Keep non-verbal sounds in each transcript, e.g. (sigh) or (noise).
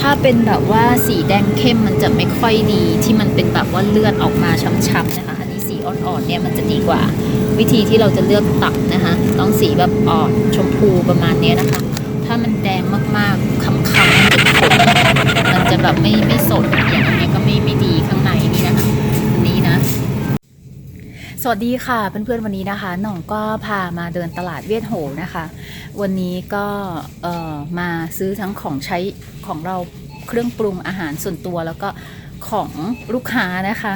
ถ้าเป็นแบบว่าสีแดงเข้มมันจะไม่ค่อยดีที่มันเป็นแบบว่าเลือดออกมาช้ำๆนะคะ อันนี้สีอ่อนๆเนี่ยมันจะดีกว่า วิธีที่เราจะเลือกตับนะคะ ต้องสีแบบอ่อนชมพูประมาณนี้นะคะ ถ้ามันแดงมากๆค้ำๆมันจะขมมันจะแบบไม่ไม่สดอย่างนี้ก็ไม่ไม่ดีข้างในนี่นะคะ สวัสดีค่ะเพื่อนๆวันนี้นะคะหน่องก็พามาเดินตลาดเวียดโหนะคะ วันนี้ก็เอ่อมาซื้อทั้งของใช้ของเราเครื่องปรุงอาหารส่วนตัวแล้วก็ของลูกค้านะคะ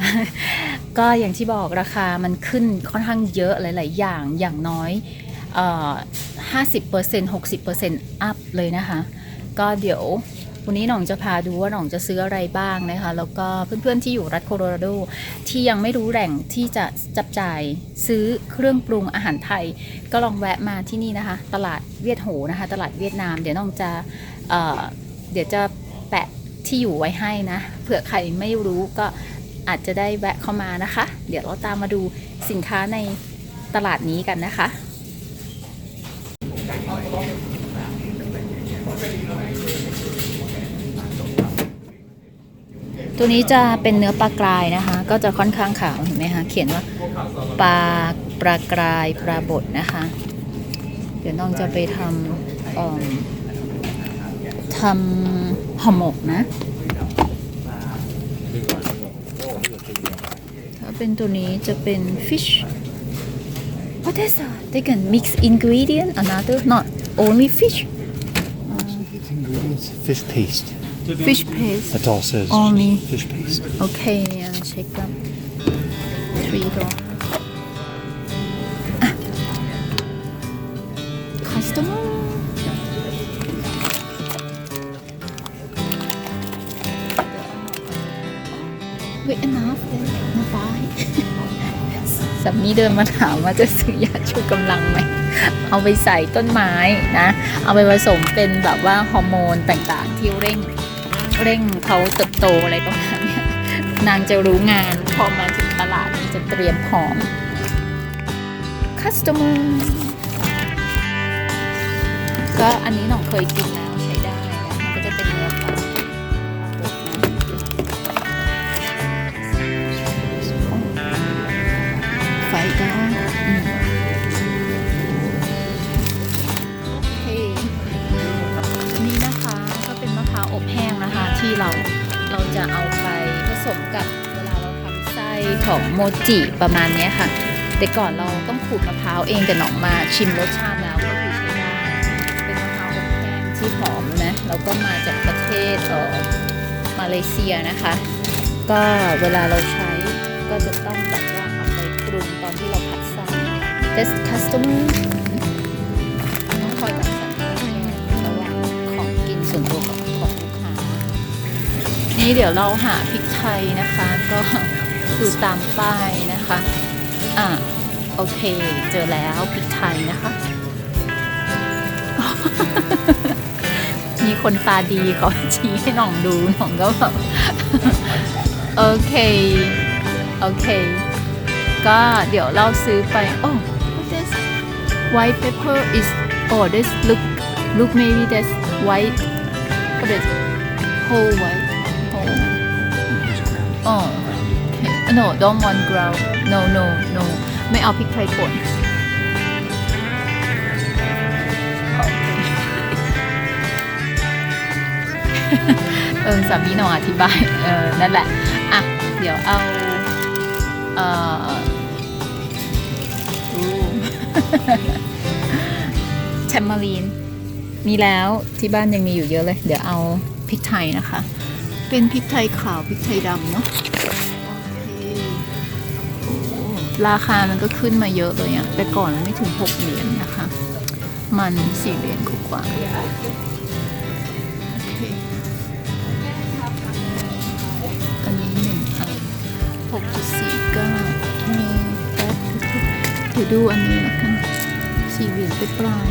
ก็อย่างที่บอกราคามันขึ้นค่อนข้างเยอะหลาย ๆ อย่างอย่างน้อยเอ่อ50% 60%อัพเลยนะคะ ก็เดี๋ยว วันนี้หน่องจะพาดูว่าหน่องจะซื้ออะไรบ้างนะคะ แล้วก็เพื่อนๆที่อยู่รัฐโคโลราโดที่ยังไม่รู้แหล่งที่จะจับจ่ายซื้อเครื่องปรุงอาหารไทย ก็ลองแวะมาที่นี่นะคะ ตลาดเวียดโหนะคะ ตลาดเวียดนาม เดี๋ยวน้องจะเเดี๋ยวจะแปะที่อยู่ไว้ให้นะ เผื่อใครไม่รู้ก็อาจจะได้แวะเข้ามานะคะ เดี๋ยวเราตามมาดูสินค้าในตลาดนี้กันนะคะ ตัวนี้จะเป็นเนื้อปลากรายนะคะ ก็จะค่อนข้างขาวเห็นไหมคะเขียนว่าปลาปลากรายปลาบดนะคะ เดี๋ยวน้องจะไปทำเอิ่มทำห่อหมกนะถ้าเป็นตัวนี้จะเป็น fish what is that they can mix ingredient another not only fish Its ingredients fish paste. Fish paste That's all it says. Only. fish paste. Okay, uh, check them. Three dollars. Ah. Customer. Wait enough then มาบายสามีเดินมาถามว่าจะซื้อยาชูกำลังไหม เอาไปใส่ต้นไม้นะ เอาไปผสมเป็นแบบว่าฮอร์โมนต่างๆที่เร่งเร่งเขาเติบโตอะไรประมาณเนี้ยนางจะรู้งานพอมาถึงตลาดนี้จะเตรียมพร้อม customer ก็อันนี้หน้องเคยกินนะ จะเอาไปผสมกับเวลาเราทำไส้ของโมจิประมาณนี้ค่ะ แต่ก่อนเราต้องขูดมะพร้าวเองแต่หนองมาชิมรสชาติแล้วก็คือใช้ได้เป็นมะพร้าวอบแห้งที่หอมนะแล้วก็มาจากประเทศเอ่อมาเลเซียนะคะ ก็เวลาเราใช้ก็จะต้องแบบว่าเอาไปปรุงตอนที่เราผัดไส้ That's custom นี่เดี๋ยวเราหาพริกไทยนะคะ ก็ดูตามป้ายนะคะ อะโอเค เจอแล้วพริกไทยนะคะ มีคนตาดีเขาชี้ให้หน่องดูหน่องก็แบบโอเค โอเค ก็เดี๋ยวเราซื้อไปโอ้ this white pepper is oh this look look maybe that's white what is whole white oh okay no don't want ground no no no ไม่เอาพริกไทยป่นเออสามีหนองอธิบาย เออ นั่นแหละ อะ เดี๋ยวเอา เอ่อแทมมารีน มีแล้วที่บ้านยังมีอยู่เยอะเลย เดี๋ยวเอาพริกไทยนะคะ เป็นพริกไทยขาวพริกไทยดำเนาะราคามันก็ขึ้นมาเยอะเลยอะแต่ก่อนมันไม่ถึง 6 เหรียญนะคะ มัน 4 เหรียญกว่าอันนี้หนึ่งอันหกสี่เก้ามีแป๊บเดี๋ยวดูอันนี้ล้วกันสี่เหรียญไปปลาย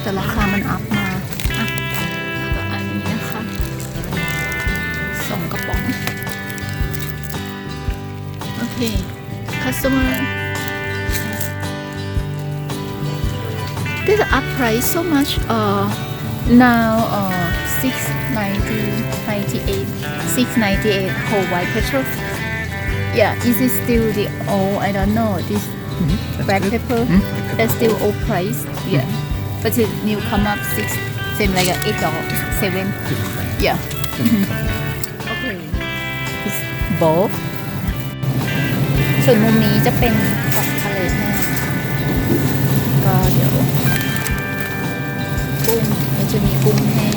แต่ราคามันอัพมา Okay, customer. This price so much uh, now uh, 698 698 whole white petrol. Yeah, is it still the old? I don't know. This mm -hmm, black pepper, mm -hmm. that's still old price. Yeah, mm -hmm. but it new come up six, same like eight or seven. Yeah. (laughs) okay, it's both. ส่วนมุมนี้จะเป็นของทะเลแห้งก็เดี๋ยวกุ้งมันจะมีกุ้งแห้ง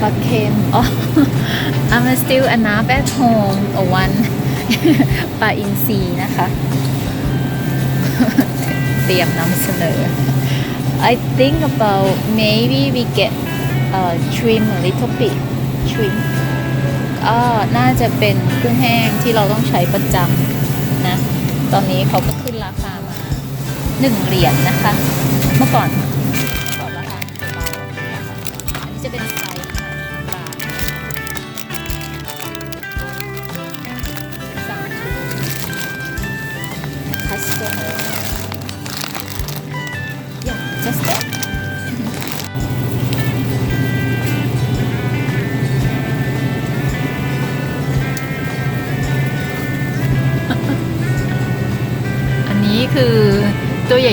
ปลาเค็มอ๋อ I'm still enough at home or one ปลาอินทรีนะคะ เตรียมนำเสนอ I think about maybe we get uh, trim a little bit trim ก็น่าจะเป็นกุ้งแห้งที่เราต้องใช้ประจำนะ ตอนนี้เขาก็ขึ้นราคามาหนึ่งเหรียญนะคะ เมื่อก่อน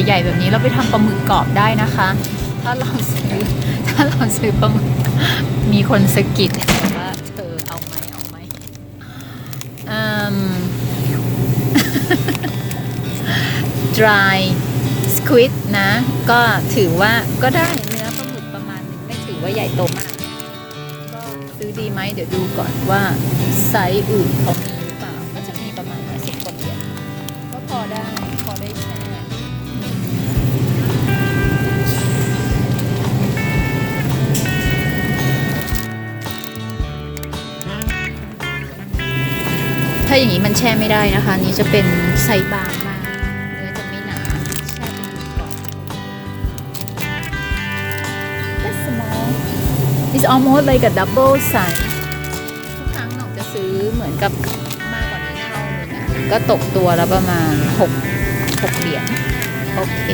หญ่ๆแบบนี้เราไปทำปลาหมึกกรอบได้นะคะ ถ้าเราซื้อถ้าเราซื้อปลาหมึกมีคนสะกิดว่าเธอเอาไหมเอาไหมอืม dry squid นะ ก็ถือว่าก็ได้เนื้อปลาหมึกประมาณนึงไม่ถือว่าใหญ่โตมาก ก็ซื้อดีไหมเดี๋ยวดูก่อนว่าไซส์อื่นเขามีาอย่างนี้มันแช่ไม่ได้นะคะ นี่จะเป็นไซส์บางมากเนื้อจะไม่หนาแช่เป็นก่อน That's small It's almost like a double size ทุกครั้งหนองจะซื้อเหมือนกับมากกว่านี้เท่านึงอะก็ตกตัวและประมาณ 6 6เหรียญโอเค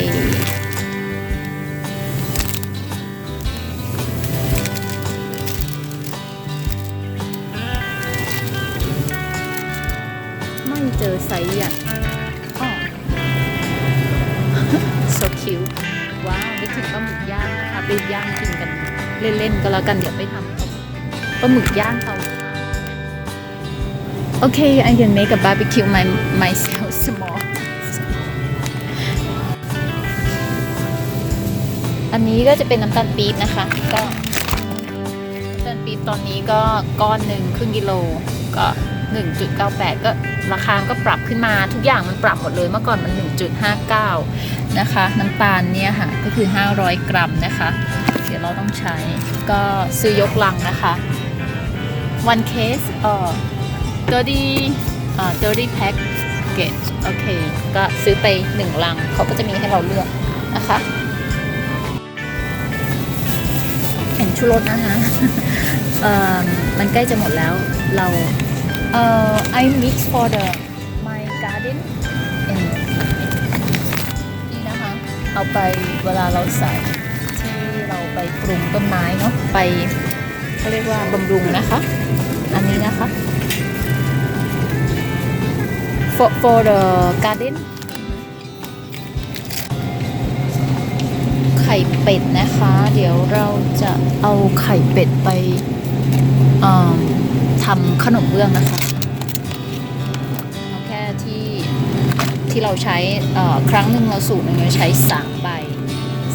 เจอไซส์ใหญ่อ๋อ so cute ว้าวนึกถึงปลาหมึกย่างนะคะไปย่างกินกันเล่นๆก็แล้วกันเดี๋ยวไปทำปลาหมึกย่างเตาโอเค I can make a barbecue my myself small อันนี้ก็จะเป็นน้ำตาลปี๊บนะคะ ก็น้ำตาลปี๊บตอนนี้ก็ก้อนหนึ่งครึ่งกิโลก็ 1.98 ก็ ราคาก็ปรับขึ้นมาทุกอย่างมันปรับหมดเลยเมื่อก่อนมัน 1.59 นะคะน้ำตาลเนี่ยค่ะก็คือ 500 กรัมนะคะ เดี๋ยวเราต้องใช้ก็ซื้อยกลังนะคะ one case เอ่อ 30เอ่อ30 pack เกตโอเค ก็ซื้อไป 1 ลังเขาก็จะมีให้เราเลือกนะคะแข่งชูรสนะคะ เอ่อ มันใกล้จะหมดแล้วเรา เออ I mix for the my garden and นี่นะคะ เอาไปเวลาเราใส่ที่เราไปปรุงต้นไม้เนาะไปเขาเรียกว่าบำรุงนะคะ อันนี้นะคะ for for the garden ไข่เป็ดนะคะ เดี๋ยวเราจะเอาไข่เป็ดไปเอิ่ม ทำขนมเบื้องนะคะเอาแค่ที่ที่เราใช้ครั้งหนึ่งเราสูตรหนึ่งเราใช้สามใบ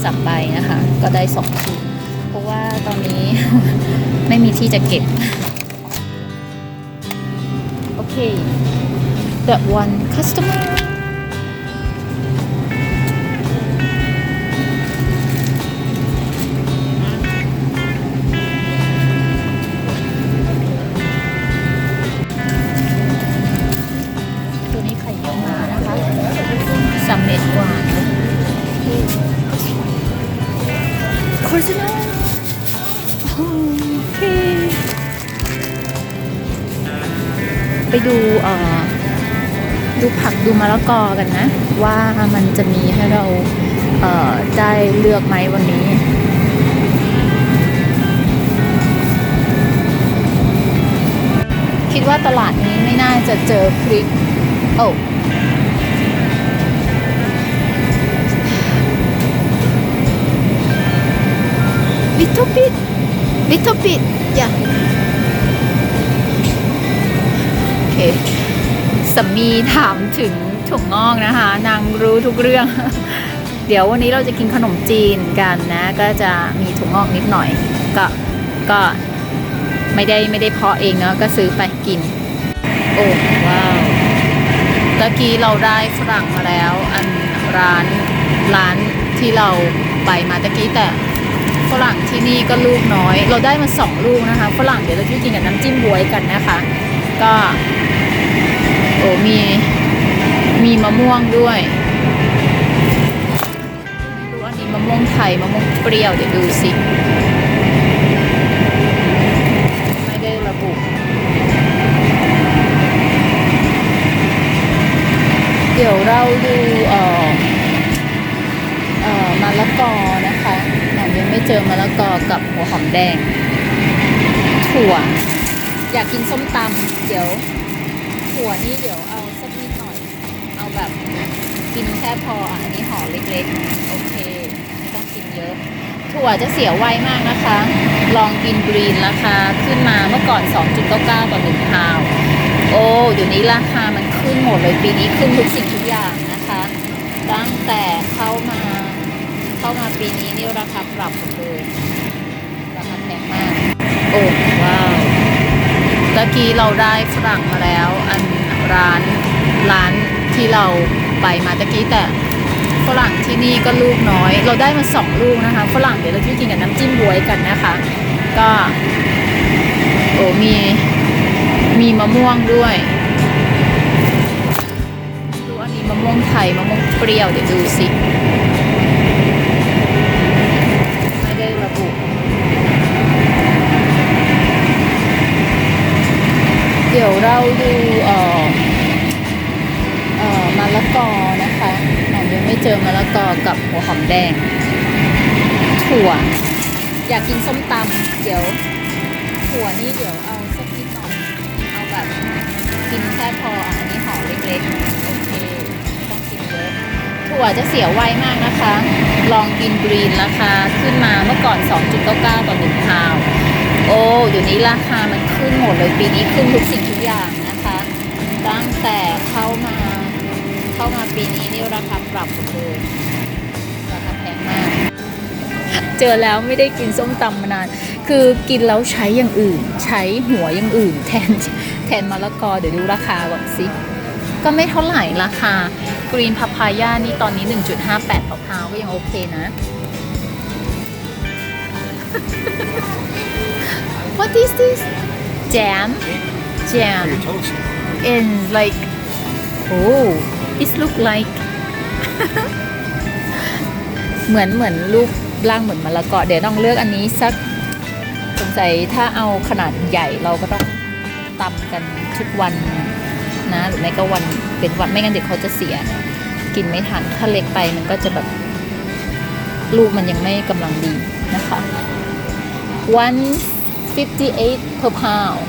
สามใบนะคะ ก็ได้สองชุดเพราะว่าตอนนี้ ไม่มีที่จะเก็บ โอเค that one customer ดูเอ่อดูผักดูมะละกอกันนะ ว่ามันจะมีให้เราเอ่อได้เลือกไหมวันนี้คิดว่าตลาดนี้ไม่น่าจะเจอพริก โอ้ little bit little bit yeah โอเค สามีถามถึงถั่วงอกนะคะ นางรู้ทุกเรื่อง เดี๋ยววันนี้เราจะกินขนมจีนกันนะ ก็จะมีถั่วงอกนิดหน่อย ก็ก็ไม่ได้ไม่ได้เพาะเองเนาะก็ซื้อไปกิน โอ้ว้าวตะกี้เราได้ฝรั่งมาแล้ว อันร้านร้านที่เราไปมาตะกี้แต่ฝรั่งที่นี่ก็ลูกน้อย เราได้มาสองลูกนะคะฝรั่งเดี๋ยวเราจะกินกับน้ำจิ้มบวยกันนะคะ ก็ มีมีมะม่วงด้วยไม่รู้อันนี้มะม่วงไทยมะม่วงเปรี้ยวเดี๋ยวดูสิ ไม่ได้ระบุ เดี๋ยวเราดูเอ่อเอ่อมะละกอนะคะหนูยังไม่เจอมะละกอกับหัวหอมแดง ถั่ว อยากกินส้มตำเดี๋ยวถั่วนี่เดี๋ยวเอาสักนิดหน่อย เอาแบบ กินแค่พออันนี้ห่อเล็กๆ โอเค ไม่ต้องกินเยอะ ถั่วจะเสียไวมากนะคะ ลองกินกรีนราคาขึ้นมาเมื่อก่อน 2.99 ต่อ1พาว โอ้เดี๋ยวนี้ราคามันขึ้นหมดเลยปีนี้ขึ้นทุกสิ่งทุกอย่างนะคะ ตั้งแต่เข้ามาเข้ามาปีนี้นี่ราคาปรับหมดเลยราคาแพงมาก โอ้ว้าวตะกี้เราได้ฝรั่งมาแล้ว อันร้านร้านที่เรา ไปมาตะกี้แต่ฝรั่งที่นี่ก็ลูกน้อย เราได้มาสองลูกนะคะฝรั่งเดี๋ยวเราจะกินกับน้ำจิ้มบวยกันนะคะ ก็โอ้มีมีมะม่วงด้วยดูอันนี้มะม่วงไทยมะม่วงเปรี้ยวเดี๋ยวดูสิไม่ได้ระบุเดี๋ยวเราดูเอ่อ ละกอนะคะหนูยังไม่เจอมะละกอกับหัวหอมแดง ถั่ว อยากกินส้มตำเดี๋ยว ถั่วนี่เดี๋ยวเอาสักนิดหน่อยเอาแบบกินแค่พออันนี้ห่อเล็กๆ โอเคต้องกินเยอะถั่วจะเสียไวมากนะคะ ลองกินกรีนราคาขึ้นมาเมื่อก่อน 2.99 ต่อ1พาวโอ้เดี๋ยวนี้ราคามันขึ้นหมดเลยปีนี้ขึ้นทุกสิ่งทุกอย่างนะคะ ตั้งแต่เข้ามา เข้ามาปีนี้นี่ราคาปรับหมดเลยราคาแพงมาก เจอแล้วไม่ได้กินส้มตำมานาน คือกินแล้วใช้อย่างอื่น ใช้หัวอย่างอื่น แทนแทนมะละกอเดี๋ยวดูราคาก่อนสิก็ไม่เท่าไหร่ราคากรีนพาพายานี่ตอนนี้ 1.58ต่อพาวก็ยังโอเคนะ What is this? Jam? Jam. Your toast. And like, oh, it look like เหมือนเหมือนรูปร่างเหมือนมะละกอเดี๋ยวต้องเลือกอันนี้สักสงสัยถ้าเอาขนาดใหญ่เราก็ต้องตำกันทุกวันนะหรือไม่ก็วันเป็นวันไม่งั้นเดี๋ยวเขาจะเสีย กินไม่ทันถ้าเล็กไปมันก็จะแบบลูกมันยังไม่กำลังดีนะคะ one fifty eight per pound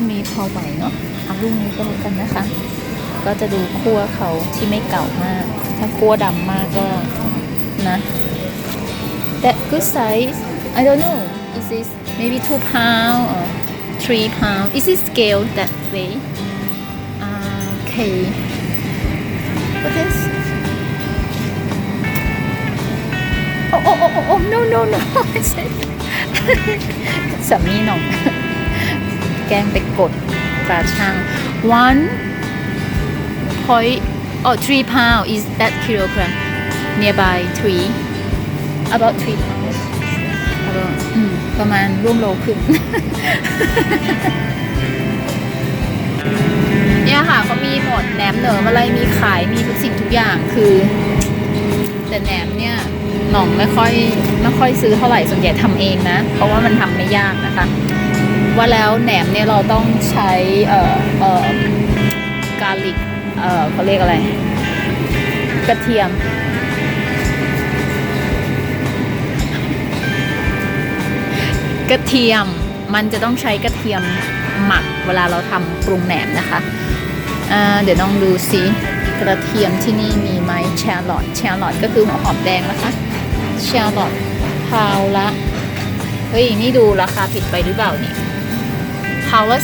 กนี้พอไหวเนาะเอาลูกนี้ก็แล้วกันนะคะ ก็จะดูคั่วเขาที่ไม่เก่ามาก ถ้าคั่วดำมากก็นะ that good size I don't know is this maybe two pound or three pound is it scale that way okay what is oh oh oh oh, oh no no no สามีหน่อง แกล้งไปกดตราช่าง one point oh three pound is that kilogram nearby three about three pounds about อืมประมาณร่วมโลครึ่งเนี่ยค่ะเขามีหมดแหนมเหนิมอะไรมีขายมีทุกสิ่งทุกอย่างคือ แต่แหนมเนี่ยหน่องไม่ค่อยไม่ค่อยซื้อเท่าไหร่ส่วนใหญ่ทำเองนะ เพราะว่ามันทำไม่ยากนะคะ ว่าแล้วแหนมเนี่ยเราต้องใช้เอ่อเอ่อกาลิกเอ่อเขาเรียกอะไร กระเทียม กระเทียมมันจะต้องใช้กระเทียมหมักเวลาเราทำปรุงแหนมนะคะเดี๋ยวลองดูสิกระเทียมที่นี่มีไหมแชร์ลอตแชร์ลอตก็คือหัวหอมแดงนะคะแชร์ลอตพาวละเฮ้ยนี่ดูราคาผิดไปหรือเปล่านี่ พาวละ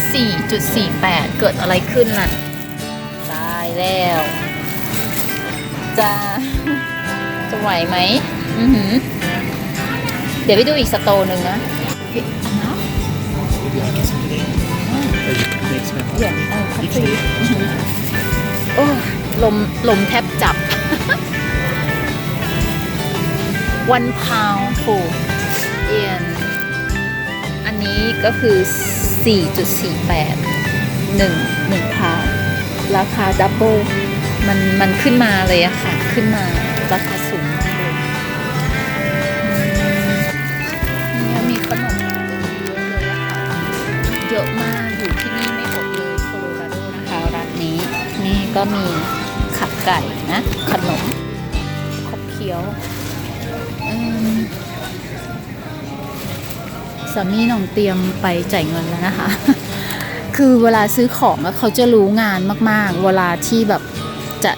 4.48 เกิดอะไรขึ้นล่ะ ตายแล้ว จะจะไหวไหมอือหือ เดี๋ยวไปดูอีกสโตหนึ่งนะผิดนะ Next one. เดี๋ยวเออคัตซีโอ้ยลมลมแทบจับ one pound for เอียนอันนี้ก็คือ 4.48 1 1พาร์ราคาดับเบิลมันมันขึ้นมาเลยอะค่ะ ขึ้นมาราคาสูงมากเลยเนี่ยมีขนมเยอะเลยอะค่ะเยอะมากอยู่ที่นี่ไม่หมดเลยโคโลราโดนะคะร้านนี้ นี่ก็มีขับไก่นะ ขนม สามีน้องเตรียมไปจ่ายเงินแล้วนะคะ คือเวลาซื้อของเขาจะรู้งานมากๆ เวลาที่แบบจะ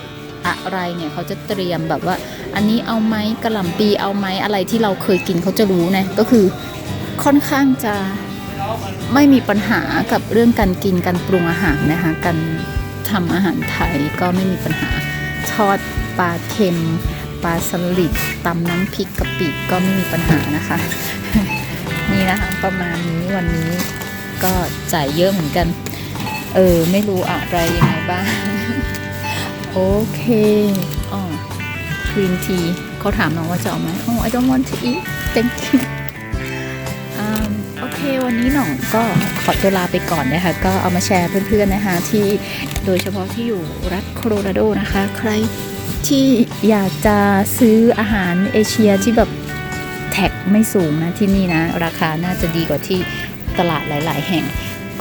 อะไรเนี่ยเขาจะเตรียมแบบว่า อันนี้เอาไหมกระหล่ำปีเอาไหมอะไรที่เราเคยกินเขาจะรู้นะก็คือค่อนข้างจะไม่มีปัญหากับเรื่องการกินการปรุงอาหารนะคะการทำอาหารไทยก็ไม่มีปัญหาทอดปลาเค็มปลาสลิดตำน้ำพริกกะปิก็ไม่มีปัญหานะคะ นี่นะคะ ประมาณนี้วันนี้ก็จ่ายเยอะเหมือนกัน เออ ไม่รู้อะไรยังไงบ้าง โอเคอ๋อกรีนทีเขาถามน้องว่าจะเอาไหมโอ๋อ I don't want to eat thank you อ่าโอเค วันนี้หน่องก็ขอตัวลาไปก่อนนะคะ ก็เอามาแชร์เพื่อนๆนะคะ ที่โดยเฉพาะที่อยู่รัฐโคโลราโดนะคะ ใครที่อยากจะซื้ออาหารเอเชียที่แบบ ท็กไม่สูงนะที่นี่นะ ราคาน่าจะดีกว่าที่ตลาดหลาย ๆ แห่ง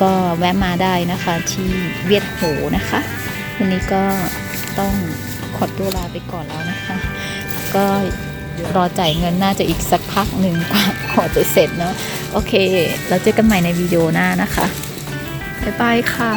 ก็แวะมาได้นะคะที่เวียดโหนะคะ วันนี้ก็ต้องขอตัวลาไปก่อนแล้วนะคะ ก็รอจ่ายเงินน่าจะอีกสักพักหนึ่งกว่าจะเสร็จเนาะโอเค แล้วเจอกันใหม่ในวิดีโอหน้านะคะ บ๊ายบายค่ะ